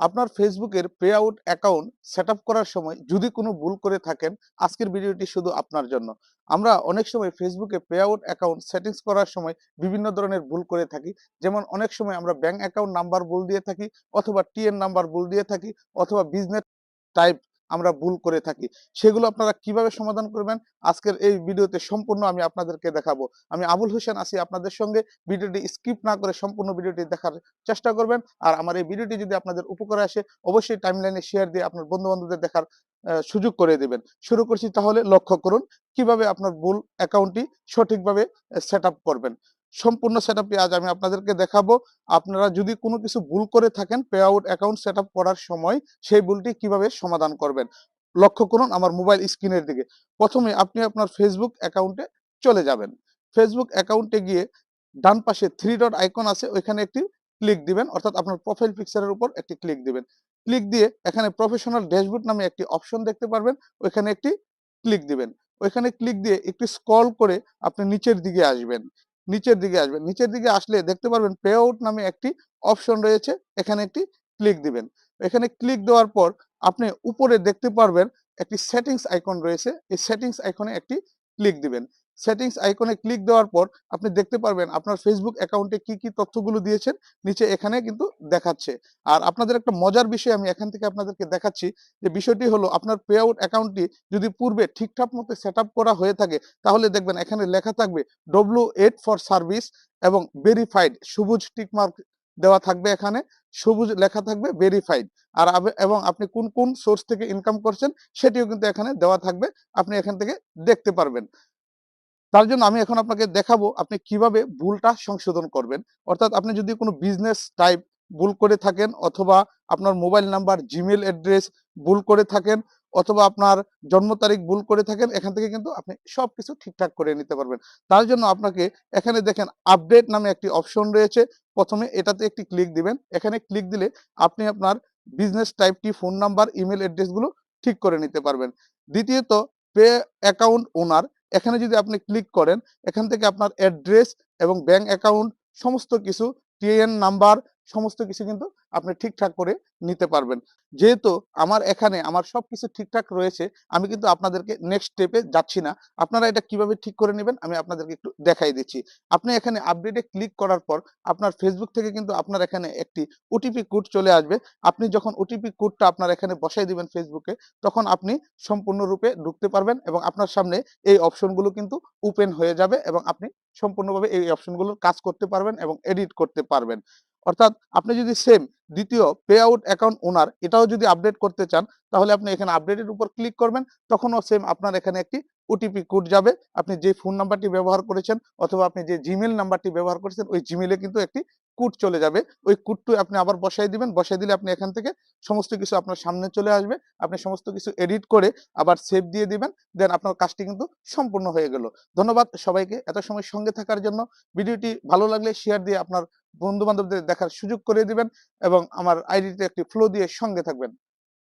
আপনার ফেসবুকের pay out account set করার সময় যদি কোনো ভুল করে থাকেন, আজকের ভিডিওটি শুধু আপনার জন্য। আমরা অনেক সময় ফেসবুকে পে আউট অ্যাকাউন্ট সেটিংস করার সময় বিভিন্ন ধরনের ভুল করে থাকি। যেমন অনেক সময় আমরা ব্যাংক অ্যাকাউন্ট নাম্বার ভুল দিয়ে থাকি, অথবা টিএন নাম্বার ভুল দিয়ে থাকি, অথবা বিজনেস টাইপ আমরা ভুল করে থাকি। সেগুলো আপনারা কীভাবে সমাধান করবেন? আজকের এই ভিডিওতে সম্পূর্ণ আমি আপনাদেরকে দেখাবো। আমি আবুল হোসেন আছি আপনাদের সঙ্গে। ভিডিওটি স্কিপ না করে সম্পূর্ণ ভিডিওটি দেখার চেষ্টা করবেন। আর আমার এই ভিডিওটি যদি আপনাদের উপকারে আসে, অবশ্যই টাইমলাইনে শেয়ার দিয়ে আপনার বন্ধু বান্ধবদের দেখার সুযোগ করে দিবেন। শুরু করছি তাহলে লক্ষ্য করুন কীভাবে আপনার ভুল অ্যাকাউন্টটি সঠিকভাবে সেট করবেন। সম্পূর্ণ সেট আজ আমি আপনাদেরকে দেখাবো। আপনারা যদি কোনো কিছু ভুল করে থাকেন পে আউট অ্যাকাউন্ট সেট করার সময় সেই ভুলটি কীভাবে সমাধান করবেন? লক্ষ্য করুন আমার মোবাইল স্ক্রিনের দিকে। প্রথমে আপনি আপনার ফেসবুক অ্যাকাউন্টে চলে যাবেন। ফেসবুক অ্যাকাউন্টে গিয়ে ডান পাশে থ্রি ডট আইকন আছে, ওইখানে একটি ক্লিক দিবেন, অর্থাৎ আপনার প্রোফাইল পিকচারের উপর একটি ক্লিক দিবেন। ক্লিক দিয়ে এখানে প্রফেশনাল ড্যাশবোর্ড নামে একটি অপশন দেখতে পারবেন, ওইখানে একটি ক্লিক দিবেন। ওইখানে ক্লিক দিয়ে একটু স্ক্রল করে আপনি নিচের দিকে আসবেন। নিচের দিকে আসবেন। নিচের দিকে আসলে দেখতে পারবেন পে আউট নামে একটি অপশন রয়েছে। এখানে একটি ক্লিক দিবেন। এখানে ক্লিক দেওয়ার পর আপনি উপরে দেখতে পারবেন একটি সেটিংস আইকন রয়েছে। এই সেটিংস আইকনে একটি ক্লিক দিবেন। সেটিংস আইকনে ক্লিক দেওয়ার পর আপনি দেখতে পারবেন আপনার ফেসবুক অ্যাকাউন্টে কি কি তথ্যগুলো দিয়েছেন, নিচে এখানে কিন্তু দেখাচ্ছে। আর আপনাদের একটা মজার বিষয় আমি এখান থেকে আপনাদেরকে দেখাচ্ছি যে বিষয়টি হলো আপনার পে আউট অ্যাকাউন্টটি যদি পূর্বে ঠিকঠাক মতো সেট করা হয়ে থাকে, তাহলে দেখবেন এখানে লেখা থাকবে ডব্লিউ এইট ফর সার্ভিস এবং ভেরিফাইড সবুজ টিকমার্ক দেওয়া থাকবে এখানে, সবুজ লেখা থাকবে ভেরিফাইড আর এবং আপনি কোন কোন সোর্স থেকে ইনকাম করছেন, সেটিও কিন্তু এখানে দেওয়া থাকবে, আপনি এখান থেকে দেখতে পারবেন। তার জন্য আমি এখন আপনাকে দেখাবো আপনি কীভাবে ভুলটা সংশোধন করবেন। অর্থাৎ আপনি যদি কোনো বিজনেস টাইপ ভুল করে থাকেন অথবা আপনার মোবাইল নাম্বার জিমেল অ্যাড্রেস ভুল করে থাকেন অথবা আপনার জন্ম তারিখ ভুল করে থাকেন, এখান থেকে কিন্তু আপনি সবকিছু ঠিকঠাক করে নিতে পারবেন। তার জন্য আপনাকে এখানে দেখেন আপডেট নামে একটি অপশন রয়েছে। প্রথমে এটাতে একটি ক্লিক দিবেন। এখানে ক্লিক দিলে আপনি আপনার বিজনেস টাইপটি ফোন নাম্বার ইমেল অ্যাড্রেসগুলো ঠিক করে নিতে পারবেন। দ্বিতীয়ত পে অ্যাকাউন্ট ওনার এখানে যদি আপনি ক্লিক করেন, এখান থেকে আপনার অ্যাড্রেস এবং ব্যাংক অ্যাকাউন্ট সমস্ত কিছু টিএন নাম্বার সমস্ত কিছু কিন্তু আপনি ঠিকঠাক করে নিতে পারবেন। যেহেতু আমার এখানে আমার সবকিছু ঠিকঠাক রয়েছে, আমি কিন্তু আপনাদেরকে নেক্সট স্টেপে যাচ্ছি না। আপনারা এটা কীভাবে ঠিক করে নেবেন আমি আপনাদেরকে একটু দেখাই দিচ্ছি। আপনি এখানে আপডেটে ক্লিক করার পর আপনার ফেসবুক থেকে কিন্তু আপনার এখানে একটি ওটিপি কোড চলে আসবে। আপনি যখন ওটিপি কোডটা আপনার এখানে বসাই দিবেন ফেসবুকে তখন আপনি সম্পূর্ণরূপে ঢুকতে পারবেন এবং আপনার সামনে এই অপশনগুলো কিন্তু ওপেন হয়ে যাবে এবং আপনি সম্পূর্ণভাবে এই অপশনগুলোর কাজ করতে পারবেন এবং এডিট করতে পারবেন। অর্থাৎ আপনি যদি সেম দ্বিতীয় পে আউট অ্যাকাউন্ট ওনার এটাও যদি আপডেট করতে চান, তাহলে আপনি এখানে আপডেটের উপর ক্লিক করবেন, তখনও সেম আপনার এখানে একটি ওটিপি কোড যাবে। আপনি যে ফোন নাম্বারটি ব্যবহার করেছেন অথবা আপনি যে জিমেল নাম্বারটি ব্যবহার করেছেন, ওই জিমেলে কিন্তু একটি কোড চলে যাবে। ওই কুটটু আপনি আবার বসাই দিবেন। বসাই দিলে আপনি এখান থেকে সমস্ত কিছু আপনার সামনে চলে আসবে। আপনি সমস্ত কিছু এডিট করে আবার সেভ দিয়ে দিবেন। দেন আপনার কাজটি কিন্তু সম্পূর্ণ হয়ে গেল। ধন্যবাদ সবাইকে এত সময় সঙ্গে থাকার জন্য। ভিডিওটি ভালো লাগলে শেয়ার দিয়ে আপনার বন্ধু বান্ধবদের দেখার সুযোগ করে দিবেন এবং আমার আইডিতে একটি ফ্লো দিয়ে সঙ্গে থাকবেন।